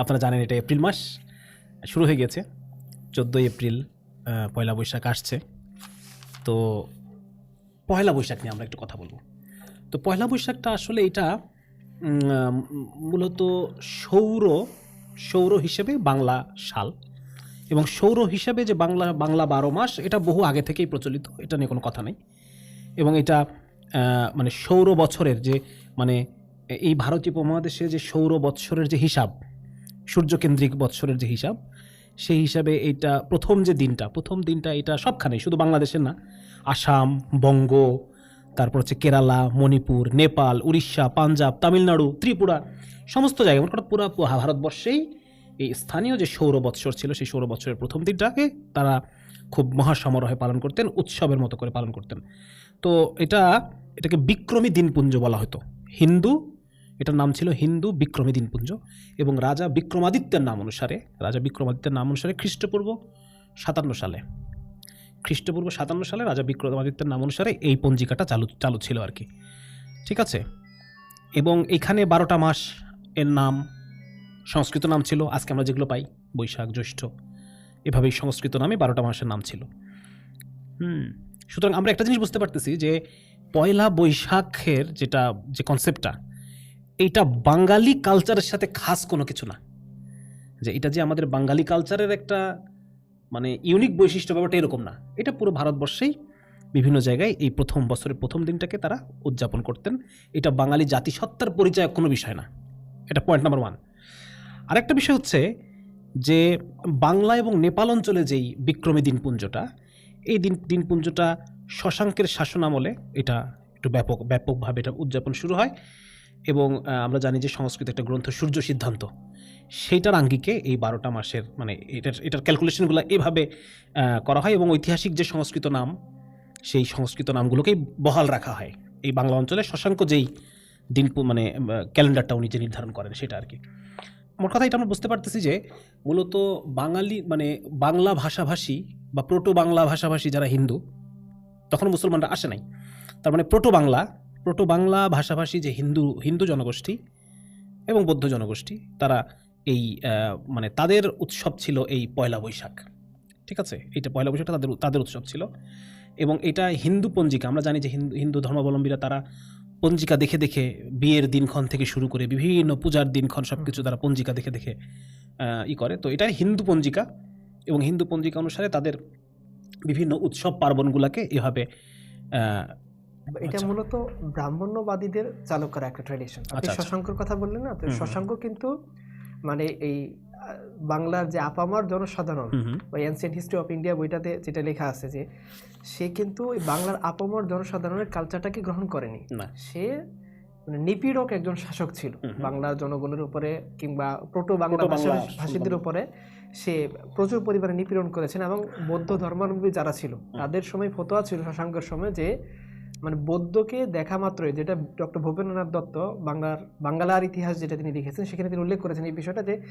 আপনারা জানেন এটা এপ্রিল মাস, শুরু হয়ে গেছে, চোদ্দোই এপ্রিল পয়লা বৈশাখ আসছে। তো পয়লা বৈশাখ নিয়ে আমরা একটু কথা বলব। তো পয়লা বৈশাখটা আসলে এটা মূলত সৌর সৌর হিসেবে বাংলা সাল। এবং সৌর হিসেবে যে বাংলা বাংলা বারো মাস, এটা বহু আগে থেকেই প্রচলিত, এটা নিয়ে কোনো কথা নেই। এবং এটা মানে সৌর বছরের যে মানে এই ভারতীয় উপমহাদেশে যে সৌর বৎসরের যে হিসাব সূর্যকেন্দ্রিক বৎসরের যে হিসাব, সেই হিসাবে এইটা প্রথম যে দিনটা, প্রথম দিনটা এটা সবখানে শুধু বাংলাদেশের না, আসাম, বঙ্গ, তারপর হচ্ছে কেরালা, মণিপুর, নেপাল, উড়িষ্যা, পাঞ্জাব, তামিলনাড়ু, ত্রিপুরা, সমস্ত জায়গায় কথা পুরো ভারতবর্ষেই এই স্থানীয় যে সৌর বৎসর ছিল, সেই সৌর বৎসরের প্রথম দিনটাকে তারা খুব মহাসমারোহে পালন করতেন, উৎসবের মতো করে পালন করতেন। তো এটা, এটাকে বিক্রমী দিনপুঞ্জ বলা হতো। হিন্দু এটার নাম ছিল হিন্দু বিক্রমী দিনপুঞ্জ এবং রাজা বিক্রমাদিত্যের নাম অনুসারে, রাজা বিক্রমাদিত্যের নাম অনুসারে খ্রিস্টপূর্ব সাতান্ন সালে। খ্রিস্টপূর্ব সাতান্ন সালে রাজা বিক্রমাদিত্যের নাম অনুসারে এই পঞ্জিকাটা চালু চালু ছিল আর কি। ঠিক আছে? এবং এখানে বারোটা মাস এর নাম, সংস্কৃত নাম ছিল, আজকে আমরা যেগুলো পাই, বৈশাখ, জ্যৈষ্ঠ, এভাবেই সংস্কৃত নামে বারোটা মাসের নাম ছিল। হুম, সুতরাং আমরা একটা জিনিস বুঝতে পারতেছি যে পয়লা বৈশাখের যেটা, যে কনসেপ্টটা এইটা বাঙালি কালচারের সাথে খাস কোনো কিছু না। যে এটা যে আমাদের বাঙালি কালচারের একটা মানে ইউনিক বৈশিষ্ট্য ব্যাপারটা এরকম না। এটা পুরো ভারতবর্ষেই বিভিন্ন জায়গায় এই প্রথম বছরের প্রথম দিনটাকে তারা উদযাপন করতেন। এটা বাঙালি জাতিসত্তার পরিচয় কোনো বিষয় না। এটা পয়েন্ট নাম্বার ওয়ান আরেকটা বিষয় হচ্ছে যে বাংলা এবং নেপাল অঞ্চলে যেই বিক্রমী দিনপুঞ্জটা, এই দিন, দিনপুঞ্জটা শশাঙ্কের শাসনামলে এটা একটু ব্যাপক, ব্যাপকভাবে এটা উদযাপন শুরু হয়। এবং আমরা জানি যে সংস্কৃত একটা গ্রন্থ সূর্য সিদ্ধান্ত। সেইটার আঙ্গিকে এই বারোটা মাসের মানে এটার এটার ক্যালকুলেশনগুলো এভাবে করা হয় এবং ঐতিহাসিক যে সংস্কৃত নাম, সেই সংস্কৃত নামগুলোকেই বহাল রাখা হয়। এই বাংলা অঞ্চলে শশাঙ্ক যেই দিন মানে ক্যালেন্ডারটা উনি যে নির্ধারণ করেন সেটা আর কি মোট কথা এটা আমরা বুঝতে পারতেছি যে মূলত বাঙালি মানে বাংলা ভাষাভাষী বা প্রোটো বাংলা ভাষাভাষী যারা হিন্দু, তখন মুসলমানরা আসে নাই। তার মানে প্রোটো বাংলা প্রোটো বাংলা ভাষাভাষী যে হিন্দু হিন্দু জনগোষ্ঠী এবং বৌদ্ধ জনগোষ্ঠী, তারা এই মানে তাদের উৎসব ছিল এই পয়লা বৈশাখ। ঠিক আছে? এইটা পয়লা বৈশাখটা তাদের তাদের উৎসব ছিল। এবং এটা হিন্দু পঞ্জিকা, আমরা জানি যে হিন্দু হিন্দু ধর্মাবলম্বীরা তারা পঞ্জিকা দেখে দেখে বিয়ের দিনক্ষণ থেকে শুরু করে বিভিন্ন পূজার দিনক্ষণ সব কিছু তারা পঞ্জিকা দেখে দেখে ই করে। তো এটা হিন্দু পঞ্জিকা এবং হিন্দু পঞ্জিকা অনুসারে তাদের বিভিন্ন উৎসব পার্বণগুলোকে এভাবে এটা আচ্ছা। মূলত ব্রাহ্মণ্যবাদীদের চালু করা একটা ট্র্যাডিশন আপনি আচ্ছা, আচ্ছা। শশাঙ্কর কথা বললেন না তো। শশাঙ্ক কিন্তু মানে এই বাংলার যে আপামার জনসাধারণ বা এনসিয়েন্ট হিস্ট্রি অফ ইন্ডিয়া বইটাতে যেটা লেখা আছে যে সে কিন্তু ওই বাংলার আপামর জনসাধারণের কালচারটাকে গ্রহণ করেনি সে মানে নিপীড়ক একজন শাসক ছিল। বাংলার জনগণের উপরে কিংবা প্রোটো বাংলা ভাষীদের উপরে সে প্রচুর পরিমাণে নিপীড়ন করেছেন এবং বৌদ্ধ ধর্মাবলম্বী যারা ছিল তাদের সময় ফতোয়া ছিল শশাঙ্কের সময় যে মানে বৌদ্ধকে দেখা মাত্রই যেটা ডক্টর ভূপেন্দ্রনাথ দত্ত বাংলার বাংলার ইতিহাস যেটা তিনি লিখেছেন সেখানে তিনি উল্লেখ করেছেন এই বিষয়টা যে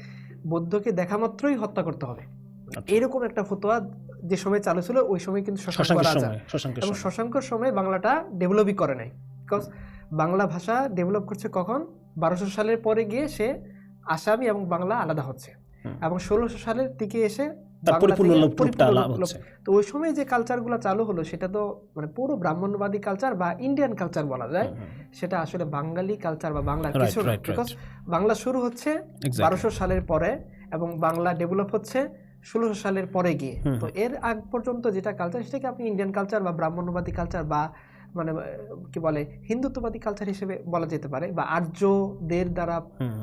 বৌদ্ধকে দেখা মাত্রই হত্যা করতে হবে। আচ্ছা। এরকম একটা ফতোয়া যে সময় চালু ছিল ওই সময় কিন্তু শশাঙ্ক রাজা। এবং শশাঙ্কর সময় বাংলাটা ডেভেলপই করে নাই। বিকজ বাংলা ভাষা ডেভেলপ করছে কখন? বারোশো সালের পরে গিয়ে সে আসামি এবং বাংলা আলাদা হচ্ছে। এবং ষোলোশো সালের দিকে এসে তো ওই সময় যে কালচারগুলো চালু হলো সেটা তো মানে পুরো ব্রাহ্মণবাদী কালচার বা ইন্ডিয়ান কালচার বলা যায়। সেটা আসলে বাঙালি কালচার বা বাংলা Right, কিছু বিকজ বাংলা শুরু হচ্ছে বারোশো সালের পরে এবং বাংলা ডেভেলপ হচ্ছে ষোলোশো সালের পরে গিয়ে। তো এর আগ পর্যন্ত যেটা কালচার সেটাকে আপনি ইন্ডিয়ান কালচার বা ব্রাহ্মণবাদী কালচার বা মানে কি বলে হিন্দুত্ববাদী কালচার হিসেবে বলা যেতে পারে বা আর্যদের দ্বারা।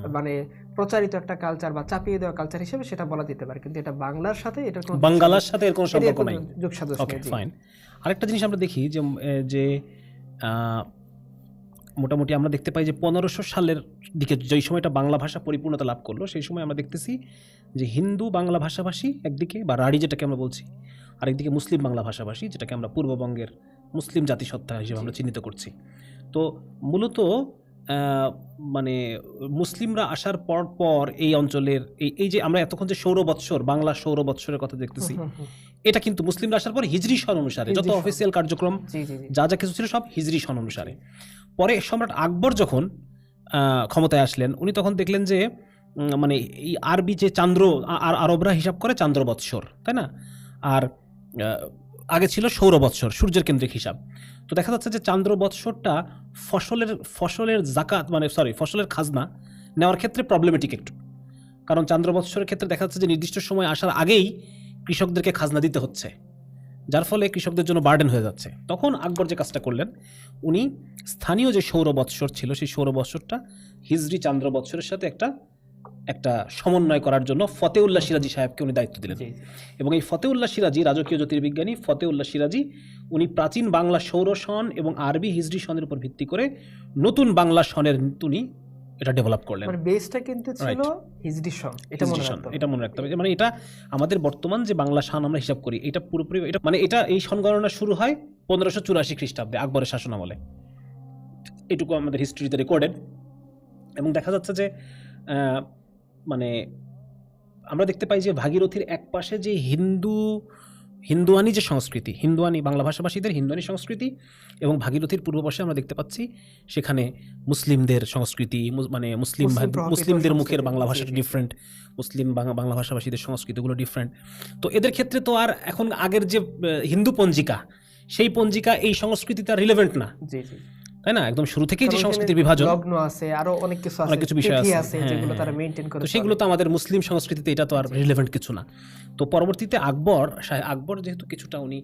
মানে প্রচারিত একটা কালচার বা চাপিয়ে দেওয়া কালচার হিসেবে সেটা বলা যেতে পারে। কিন্তু এটা বাংলার সাথে এটা কোনো বাঙ্গালার সাথে এর কোনো সম্পর্ক নাই। ওকে ফাইন আরেকটা জিনিস আমরা দেখি যে যে আহ, মোটামুটি আমরা দেখতে পাই যে পনেরোশো সালের দিকে যেই সময়টা বাংলা ভাষা পরিপূর্ণতা লাভ করল সেই সময় আমরা দেখতেছি যে হিন্দু বাংলা ভাষাভাষী একদিকে বা রাঢ়ি যেটাকে আমরা বলছি আরেকদিকে মুসলিম বাংলা ভাষাভাষী যেটাকে আমরা পূর্ববঙ্গের মুসলিম জাতিসত্তা হিসেবে আমরা চিহ্নিত করছি। তো মূলত মানে মুসলিমরা আসার পর পর এই অঞ্চলের এই এই যে আমরা এতক্ষণ যে সৌর বৎসর বাংলা সৌর বৎসরের কথা দেখতেছি এটা কিন্তু মুসলিমরা আসার পর হিজরি সন অনুসারে যত অফিসিয়াল কার্যক্রম যা যা কিছু ছিল সব হিজরি সন অনুসারে। পরে সম্রাট আকবর যখন ক্ষমতায় আসলেন উনি তখন দেখলেন যে মানে এই আরবি যে চান্দ্র আর আরবরা হিসাব করে চান্দ্র বৎসর তাই না? আর আগে ছিল সৌর বৎসর, সূর্যের কেন্দ্রিক হিসাব। তো দেখা যাচ্ছে যে চান্দ্র বৎসরটা ফসলের ফসলের জাকাত মানে সরি ফসলের খাজনা নেওয়ার ক্ষেত্রে প্রবলেমেটিক একটু। কারণ চান্দ্র বৎসরের ক্ষেত্রে দেখা যাচ্ছে যে নির্দিষ্ট সময় আসার আগেই কৃষকদেরকে খাজনা দিতে হচ্ছে। যার ফলে কৃষকদের জন্য বার্ডেন হয়ে যাচ্ছে। তখন আকবর যে কাজটা করলেন, উনি স্থানীয় যে সৌর বৎসর ছিল, সেই সৌর বৎসরটা হিজরি চান্দ্র বৎসরের সাথে একটা একটা সমন্বয় করার জন্য ফতেউল্লাহ সিরাজি সাহেবকে উনি দায়িত্ব দিলেন। এবং এই ফতেউল্লাহ সিরাজি রাজকীয় জ্যোতির্বিজ্ঞানী ফতেউল্লাহ সিরাজি উনি প্রাচীন বাংলা সৌর সন এবং আরবি হিজরি সনের উপর ভিত্তি করে নতুন বাংলা সনের উনি এটা ডেভেলপ করলেন। মানে বেসটা কিন্তু ছিল হিজরি সন এটা মনে রাখতে হবে। এটা মনে রাখতে হবে। মানে এটা আমাদের বর্তমান যে বাংলা সান আমরা হিসাব করি এটা পুরোপুরি এটা মানে এটা এই সন গণনা শুরু হয় পনেরোশো চুরাশি খ্রিস্টাব্দে আকবরের শাসনামলে। এটুকু আমাদের হিস্ট্রিতে রেকর্ডেড এবং দেখা যাচ্ছে যে মানে আমরা দেখতে পাই যে ভাগীরথীর এক পাশে যে হিন্দু হিন্দুয়ানি যে সংস্কৃতি হিন্দুয়ানি বাংলা ভাষাভাষীদের হিন্দুয়ানি সংস্কৃতি এবং ভাগীরথীর পূর্ব পাশে আমরা দেখতে পাচ্ছি সেখানে মুসলিমদের সংস্কৃতি মানে মুসলিম মুসলিম মুসলিমদের মুখের বাংলা ভাষাটা ডিফারেন্ট মুসলিম বাংলা বাংলা ভাষাভাষীদের সংস্কৃতিগুলো ডিফারেন্ট তো এদের ক্ষেত্রে তো আর এখন আগের যে হিন্দু পঞ্জিকা সেই পঞ্জিকা এই সংস্কৃতিতে আর রিলেভেন্ট না। জি জি। তাই না? একদম শুরু থেকেই যে সংস্কৃতির বিভাজন লগ্ন আছে আরও অনেক কিছু আছে অনেক কিছু বিষয় আছে, হ্যাঁ, যেগুলো হ্যাঁ। তারা মেইনটেইন করে তো সেগুলো তো আমাদের মুসলিম সংস্কৃতিতে এটা তো আর রিলেভেন্ট কিছু না। তো পরবর্তীতে আকবর আকবর যেহেতু কিছুটা উনি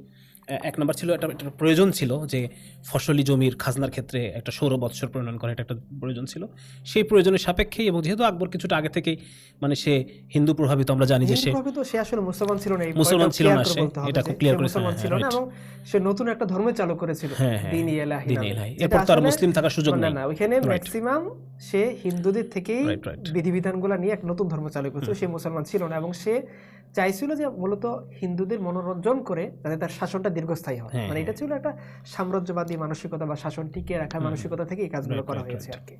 এক নম্বর ছিল একটা একটা প্রয়োজন ছিল যে ফসলি জমির খাজনার ক্ষেত্রে একটা সৌর বৎসর প্রণয়ন করা এটা একটা প্রয়োজন ছিল। সেই প্রয়োজনের সাপেক্ষেই এবং যেহেতু আকবর কিছুটা আগে থেকেই মানে সে হিন্দু প্রভাবিত আমরা জানি যে সে সে আসলে মুসলমান ছিল না মুসলমান ছিল না সে, এটা খুব clear সে করেছে, মুসলমান হ্যাঁ, ছিল না এবং সে নতুন একটা ধর্ম চালু করেছিল হ্যাঁ, হ্যাঁ, দিন ইলাহি দিন ইলাহি। এরপর তো আর আসলে- মুসলিম থাকার সুযোগ না নেই। না ওইখানে ম্যাক্সিমাম সে হিন্দুদের থেকেই. বিধিবিধানগুলো নিয়ে এক নতুন ধর্ম চালু করেছিল সে মুসলমান ছিল না এবং সে চাইছিল যে মূলত হিন্দুদের মনোরঞ্জন করে যাতে তার শাসনটা দীর্ঘস্থায়ী হয় হ্যাঁ, মানে এটা ছিল একটা সাম্রাজ্যবাদী মানসিকতা বা শাসন টিকিয়ে রাখার মানসিকতা থেকে এই কাজগুলো করা হয়েছে আর কি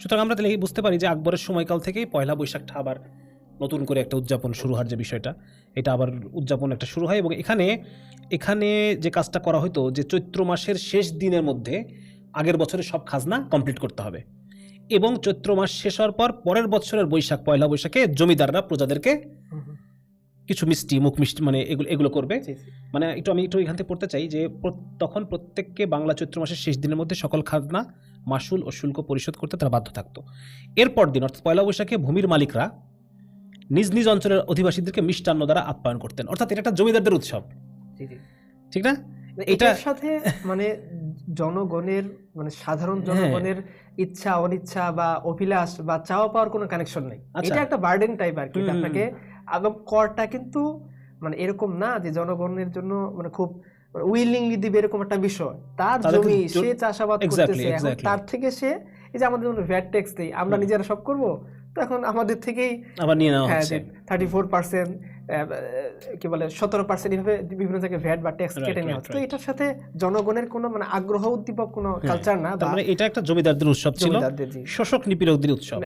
সুতরাং আমরা তাহলে বুঝতে পারি যে আকবরের সময়কাল থেকেই পয়লা বৈশাখটা আবার নতুন করে একটা উদযাপন শুরু হওয়ার যে বিষয়টা এটা আবার উদযাপন একটা শুরু হয় এবং এখানে এখানে যে কাজটা করা হতো যে চৈত্র মাসের শেষ দিনের মধ্যে আগের বছরের সব খাজনা কমপ্লিট করতে হবে এবং চৈত্র মাস শেষ হওয়ার পর পরের বছরের বৈশাখ পয়লা বৈশাখে জমিদাররা প্রজাদেরকে। কিছু মিষ্টি মুখ মিষ্টি মানে এগুলো এগুলো করবে। মানে একটু আমি একটু এখান থেকে পড়তে চাই যে তখন প্রত্যেককে বাংলা চৈত্র মাসের শেষ দিনের মধ্যে সকল খাজনা মাসুল ও শুল্ক পরিশোধ করতে তারা বাধ্য থাকতো এরপর দিন অর্থাৎ পয়লা বৈশাখে ভূমির মালিকরা নিজ নিজ অঞ্চলের অধিবাসীদেরকে মিষ্টান্ন দ্বারা আপ্যায়ন করতেন অর্থাৎ এটা একটা জমিদারদের উৎসব। ঠিক না এটার সাথে মানে জনগণের মানে সাধারণ হ্যাঁ। জনগণের ইচ্ছা অনিচ্ছা বা অভিলাষ বা চাওয়া পাওয়ার কোনো কানেকশন নেই আচ্ছা। এটা একটা বার্ডেন টাইপ আর কি আপনাকে এবং করটা কিন্তু মানে এরকম না যে জনগণের জন্য মানে খুব উইলিংলি দিবে এরকম একটা বিষয়। তার জমি সে চাষাবাদ করতেছে তার থেকে সে এই যে আমাদের যেমন ভ্যাট ট্যাক্স দেই আমরা নিজেরা সব করব তো এখন আমাদের থেকেই আবার নিয়ে নেওয়া হ্যাঁ হচ্ছে। থার্টি ফোর পার্সেন্ট কি বলে সতেরো পার্সেন্ট এভাবে বিভিন্ন জায়গায় ভ্যাট বা ট্যাক্স কেটে নেওয়া হচ্ছে। তো এটার সাথে জনগণের কোনো মানে আগ্রহ উদ্দীপক কোনো হ্যাঁ, কালচার না তার মানে এটা একটা জমিদারদের উৎসব ছিল। শোষক নিপীড়কদের উৎসব।